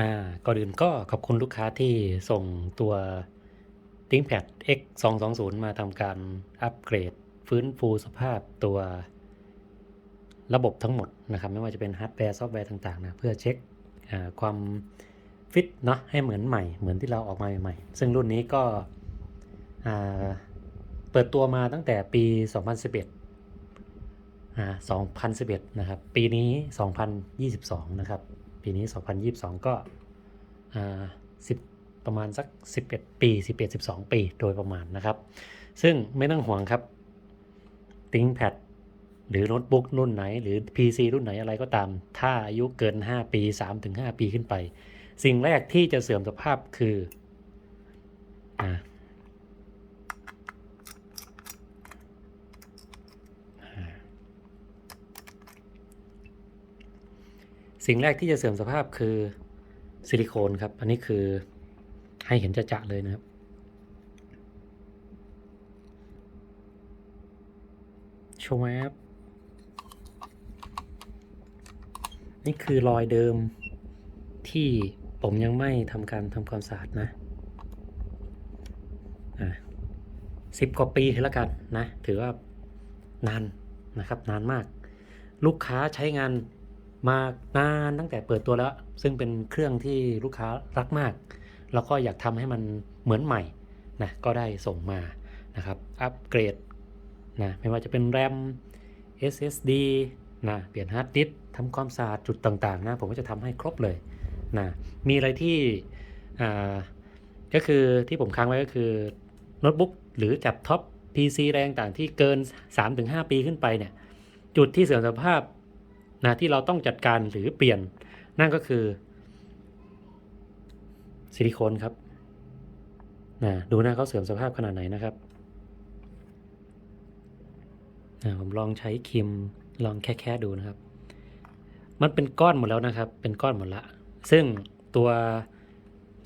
อ่าก่อนอื่นก็ขอบคุณลูกค้าที่ส่งตัว ThinkPad X 2 2 0มาทำการอัปเกรด ฟื้นฟูสภาพตัวระบบทั้งหมดนะครับ ไม่ว่าจะเป็นฮาร์ดแวร์ซอฟต์แวร์ต่างๆนะเพื่อเช็คความฟิตเนาะให้เหมือนใหม่ เหมือนที่เราออกมาใหม่ๆซึ่งรุ่นนี้ก็เปิดตัวมาตั้งแต่ปี 2011อ่า2011 นะครับ ปีนี้ 2022 นะครับ ปีนี้ 2022 ก็อ่า10ประมาณสัก 11 ปี 11 12 ปีโดยประมาณนะครับ ซึ่งไม่ต้องห่วงครับ ThinkPad หรือโน้ตบุ๊กรุ่นไหน หรือ PC รุ่นไหนอะไรก็ตาม ถ้าอายุเกิน 5 ปี 3-5 ปีขึ้นไป สิ่งแรกที่จะเสื่อมสภาพคืออ่า สิ่งแรกที่จะเสื่อมสภาพคือซิลิโคนครับ อันนี้คือให้เห็นจะๆเลยนะครับ โชว์แอปนี่คือรอยเดิมที่ผมยังไม่ทำการทำความสะอาดนะอะสิบกว่าปีแล้วกันนะ ถือว่านานนะครับนานมาก ลูกค้าใช้งาน มานานตั้งแต่เปิดตัวแล้ว ซึ่งเป็นเครื่องที่ลูกค้ารักมาก แล้วก็อยากทำให้มันเหมือนใหม่นะก็ได้ส่งมานะครับอัปเกรดนะไม่ว่าจะเป็นแรม SSD นะเปลี่ยนฮาร์ดดิสทำความสะอาดจุดต่างๆนะผมก็จะทำให้ครบเลยนะมีอะไรที่อ่าก็คือที่ผมค้างไว้ก็คือโน้ตบุ๊กหรือจับท็อป PC แรงต่างที่เกิน 3-5 ปีขึ้นไปเนี่ยจุดที่เสื่อมสภาพ นะที่เราต้องจัดการหรือเปลี่ยนนั่นก็คือซิลิโคนครับนะดูหน้าเขาเสื่อมสภาพขนาดไหนนะครับอ่าผมลองใช้ครีมลองแค่แค่ดูนะครับ มันเป็นก้อนหมดแล้วนะครับ เป็นก้อนหมดละ ซึ่งตัว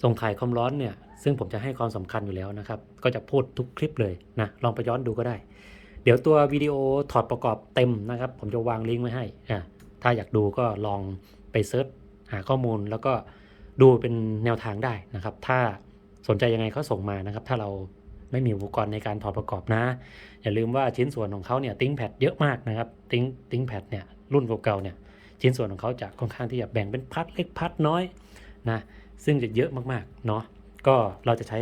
ส่งถ่ายความร้อนเนี่ย ซึ่งผมจะให้ความสำคัญอยู่แล้วนะครับ ก็จะพูดทุกคลิปเลยนะ ลองไปย้อนดูก็ได้ เดี๋ยวตัววิดีโอถอดประกอบเต็มนะครับ ผมจะวางลิงก์ไว้ให้อ่า ถ้าอยากดูก็ลองไปเซิร์ชหาข้อมูลแล้วก็ดูเป็นแนวทางได้นะครับ ถ้าสนใจยังไงเขาส่งมานะครับ ถ้าเราไม่มีอุปกรณ์ในการถอดประกอบนะ อย่าลืมว่าชิ้นส่วนของเขาเนี่ยติ้งแพดเยอะมากนะครับติ้งติ้งแพดเนี่ยรุ่นเก่าๆเนี่ยชิ้นส่วนของเขาจะค่อนข้างที่จะแบ่งเป็นพัดเล็กพัดน้อยนะซึ่งจะเยอะมากๆเนาะก็เราจะใช้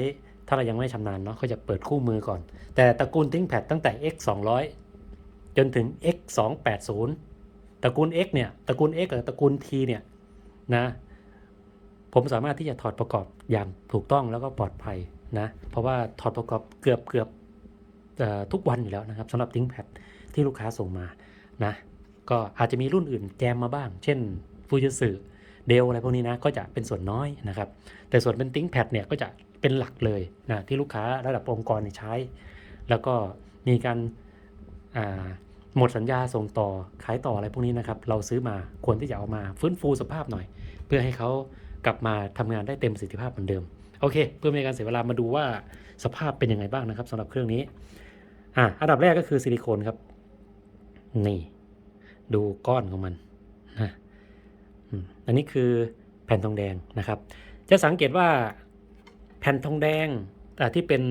ถ้าเรายังไม่ชำนาญเนาะก็จะเปิดคู่มือก่อน แต่ตระกูลติ้งแพดตั้งแต่ x 200จนถึง x 280 ตระกูล x เนี่ยตระกูล x กับตระกูล t เนี่ยนะผมสามารถที่จะถอดประกอบอย่างถูกต้องแล้วก็ปลอดภัยนะเพราะว่าถอดประกอบเกือบเกือบอทุกวันอยู่แล้วนะครับสำหรับ ThinkPad ที่ลูกค้าส่งมานะก็อาจจะมีรุ่นอื่นแจมมาบ้าง เช่นฟูจิสึเดลอะไรพวกนี้นะก็จะเป็นส่วนน้อยนะครับ แต่ส่วนเป็น ThinkPad เนี่ยก็จะเป็นหลักเลยนะที่ลูกค้าระดับองค์กรใช้ แล้วก็มีการ หมดสัญญาส่งต่อขายต่ออะไรพวกนี้นะครับ เราซื้อมาควรที่จะเอามาฟื้นฟูสภาพหน่อย เพื่อให้เขากลับมาทำงานได้เต็มประสิทธิภาพเหมือนเดิม โอเค เพื่อไม่ให้การเสียเวลามาดูว่าสภาพเป็นยังไงบ้างนะครับสำหรับเครื่องนี้อะอันดับแรกก็คือซิลิโคนครับ นี่ ดูก้อนของมันนะอันนี้คือแผ่นทองแดงนะครับ จะสังเกตว่าแผ่นทองแดงอ่ที่เป็น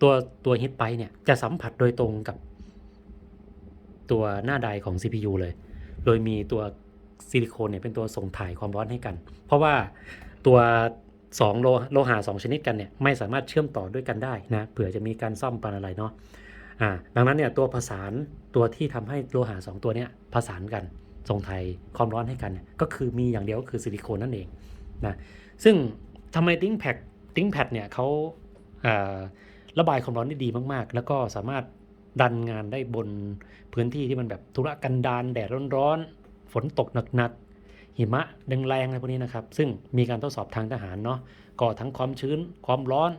ตัวตัวฮิตไปเนี่ยจะสัมผัสโดยตรงกับ ตัวหน้าไดของ CPU เลย โดยมีตัวซิลิโคนเนี่ยเป็นตัวส่งถ่ายความร้อนให้กัน เพราะว่าตัว2โลโลหะ2ชนิดกันเนี่ยไม่สามารถเชื่อมต่อด้วยกันได้นะเผื่อจะมีการซ่อมปันอะไรเนาะอ่าดังนั้นเนี่ยตัวผสานตัวที่ทำให้โลหะ2ตัวเนี้ยผสานกันส่งถ่ายความร้อนให้กันนก็คือมีอย่างเดียวก็คือซิลิโคนนั่นเองนะซึ่งทำไมติ้งแพดติ้งแพดเนี่ยเขาระบายความร้อนได้ดีมากๆ แล้วก็สามารถ ดันงานได้บนพื้นที่ที่มันแบบธุระกันดารแดดร้อนๆ ฝนตกหนักๆหิมะแรงๆอะไรพวกนี้นะครับ ซึ่งมีการทดสอบทางทหารเนาะก็ทั้งความชื้นความร้อน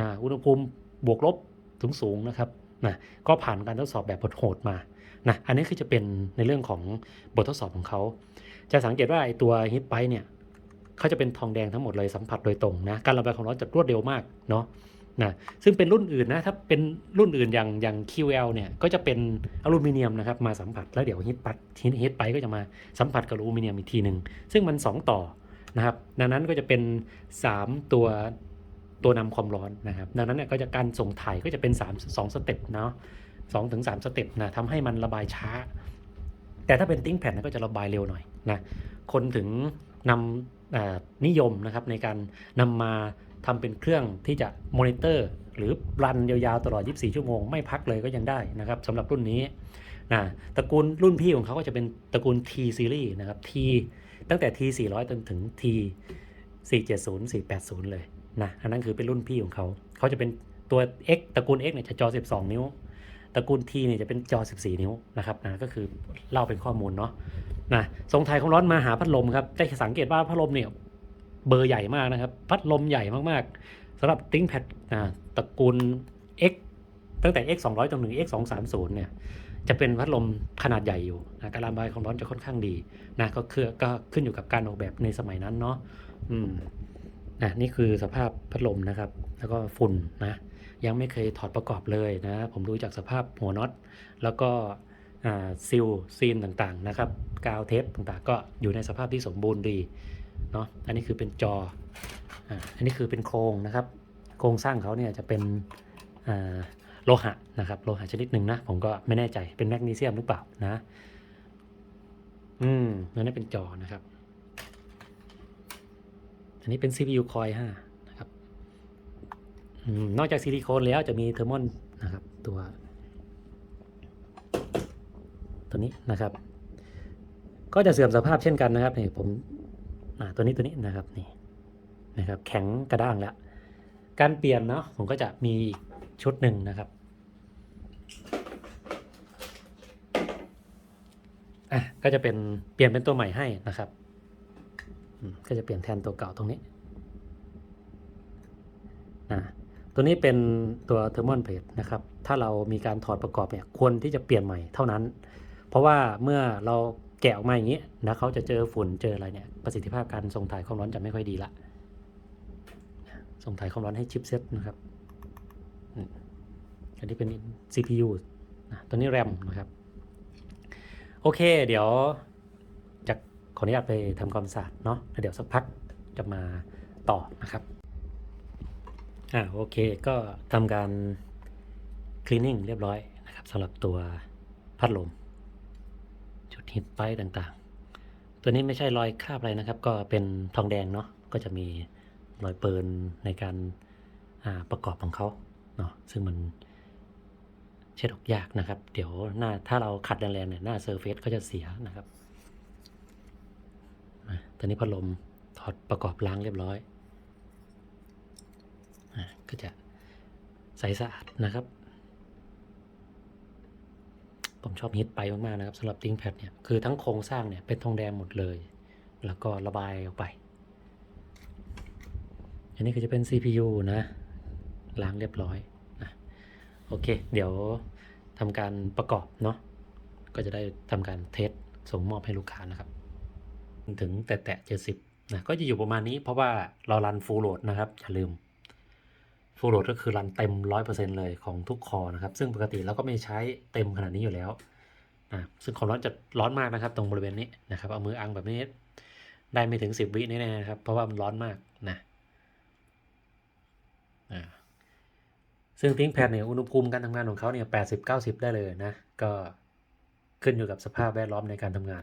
นะอุณหภูมิบวกลบสูงสูงๆนะครับนะก็ผ่านการทดสอบแบบโหดๆมานะอันนี้คือจะเป็นในเรื่องของบททดสอบของเขา จะสังเกตว่าไอตัวฮิตไปเนี่ยเขาจะเป็นทองแดงทั้งหมดเลยสัมผัสโดยตรงนะการระบายความร้อนจะรวดเร็วมากเนาะ นะซึ่งเป็นรุ่นอื่นนะถ้าเป็นรุ่นอื่นอย่างอย่าง QL เนี่ยก็จะเป็นอลูมิเนียมนะครับมาสัมผัสแล้วเดี๋ยวฮิตปัดฮิตไปก็จะมาสัมผัสกับอลูมิเนียมอีกทีหนึ่งซึ่งมัน 2 ต่อนะครับ ดังนั้นก็จะเป็น 3 ตัวตัวนำความร้อนนะครับ ดังนั้นเนี่ยก็จะการส่งถ่ายก็จะเป็น 3 2 สเต็ปเนาะสองถึงสามสเต็ปนะทำให้มันระบายช้า แต่ถ้าเป็นติ้งแผ่นก็จะระบายเร็วหน่อยนะคนถึงนำนิยมนะครับในการนำมา ทำเป็นเครื่องที่จะมอนิเตอร์หรือรันยาวๆตลอด 24 ชั่วโมง ไม่พักเลยก็ยังได้นะครับสำหรับรุ่นนี้นะตระกูลรุ่นพี่ของเขาก็จะเป็นตระกูล T series นะครับ T ตั้งแต่ T 400จนถึง T 470 480 เลยนะอันนั้นคือเป็นรุ่นพี่ของเขา เขาจะเป็นตัว X ตระกูล X เนี่ยจะจอ 12 นิ้ว ตระกูล T เนี่ยจะเป็นจอ 14 นิ้วนะครับนะก็คือเล่าเป็นข้อมูลเนาะนะทรงไทยของร้อนมาหาพัดลมครับได้สังเกตว่าพัดลมเนี่ย เบอร์ใหญ่มากนะครับ พัดลมใหญ่มากๆสำหรับติ้งแพดนะตระกูล X ตั้งแต่ X 200จนถึง X 230เนี่ยจะเป็นพัดลมขนาดใหญ่อยู่นะการระบายความร้อนจะค่อนข้างดีนะก็คือก็ขึ้นอยู่กับการออกแบบในสมัยนั้นเนาะอืมนะนี่คือสภาพพัดลมนะครับ แล้วก็ฝุ่นนะ ยังไม่เคยถอดประกอบเลยนะ ผมดูจากสภาพหัวน็อต แล้วก็ซิลซีนต่างๆนะครับ กาวเทปต่างๆ ก็อยู่ในสภาพที่สมบูรณ์ดี เนาะอันนี้คือเป็นจออ่าอันนี้คือเป็นโครงนะครับ โครงสร้างเขาเนี่ยจะเป็นอ่าโลหะนะครับโลหะชนิดหนึ่งนะ ผมก็ไม่แน่ใจเป็นแมกนีเซียมหรือเปล่านะ อืมอันนี้เป็นจอนะครับ อันนี้เป็น CPU Core i5 นะครับอนอกจากซิลิโคนแล้วจะมีเทอร์มอนนะครับ ตัว ตัวนี้นะครับ ก็จะเสื่อมสภาพเช่นกันนะครับนี่ผม ตัวนี้ตัวนี้นะครับนี่นะครับแข็งกระด้างแล้ว การเปลี่ยนเนาะผมก็จะมีชุดหนึ่งนะครับอะก็จะเป็นเปลี่ยนเป็นตัวใหม่ให้นะครับก็จะเปลี่ยนแทนตัวเก่าตรงนี้นะตัวนี้เป็นตัวเทอร์มอนเพลทนะครับ ถ้าเรามีการถอดประกอบเนี่ยควรที่จะเปลี่ยนใหม่เท่านั้น เพราะว่าเมื่อเรา แกะออกมาอย่างนี้นะเขาจะเจอฝุ่นเจออะไรเนี่ยประสิทธิภาพการส่งถ่ายความร้อนจะไม่ค่อยดีละส่งถ่ายความร้อนให้ชิปเซ็ตนะครับอันนี้เป็น CPU นะตัวนี้แรมนะครับ โอเค เดี๋ยวจะขออนุญาตไปทำความสะอาดเนาะแล้วเดี๋ยวสักพักจะมาต่อนะครับ อ่าโอเค ก็ทำการ cleaning เรียบร้อยนะครับสำหรับตัวพัดลม จุดฮิตไปต่างๆ ตัวนี้ไม่ใช่รอยคราบอะไรนะครับ ก็เป็นทองแดงเนาะก็จะมีรอยเปิร์นในการาประกอบของเขาเนาะซึ่งมันเช็ดออกยากนะครับ เดี๋ยวหน้าถ้าเราขัดแรงๆเนี่ยหน้าเซอร์เฟซก็จะเสียนะครับตอนนี้พัดลมถอดประกอบล้างเรียบร้อยอก็จะใสสะอาดนะครับ ผมชอบฮิตไปมากๆนะครับสำหรับติ้งแพดเนี่ยคือทั้งโครงสร้างเนี่ยเป็นทองแดงหมดเลย แล้วก็ระบายออกไป อันนี้ก็จะเป็น CPU นะล้างเรียบร้อยนะโอเค เดี๋ยวทำการประกอบเนาะก็จะได้ทำการเทสส่งมอบให้ลูกค้านะครับ ถึงแตะแตะเจ็ดสิบนะก็จะอยู่ประมาณนี้เพราะว่าเรารันฟูลโหลดนะครับ อย่าลืม ฟูลโหลดก็คือรันเต็ม 100%เลยของทุกคอนะครับ ซึ่งปกติเราก็ไม่ใช้เต็มขนาดนี้อยู่แล้วนะซึ่งความร้อนจะร้อนมากนะครับ ตรงบริเวณนี้นะครับ เอามืออังแบบนี้ ได้ไม่ถึง 10 วิแน่ๆนะครับ เพราะว่ามันร้อนมากนะอ่าซึ่งทิ้งแพดเนี่ยอุณหภูมิการทำงานของเขาเนี่ย80 90ได้เลยนะ ก็ขึ้นอยู่กับสภาพแวดล้อมในการทำงาน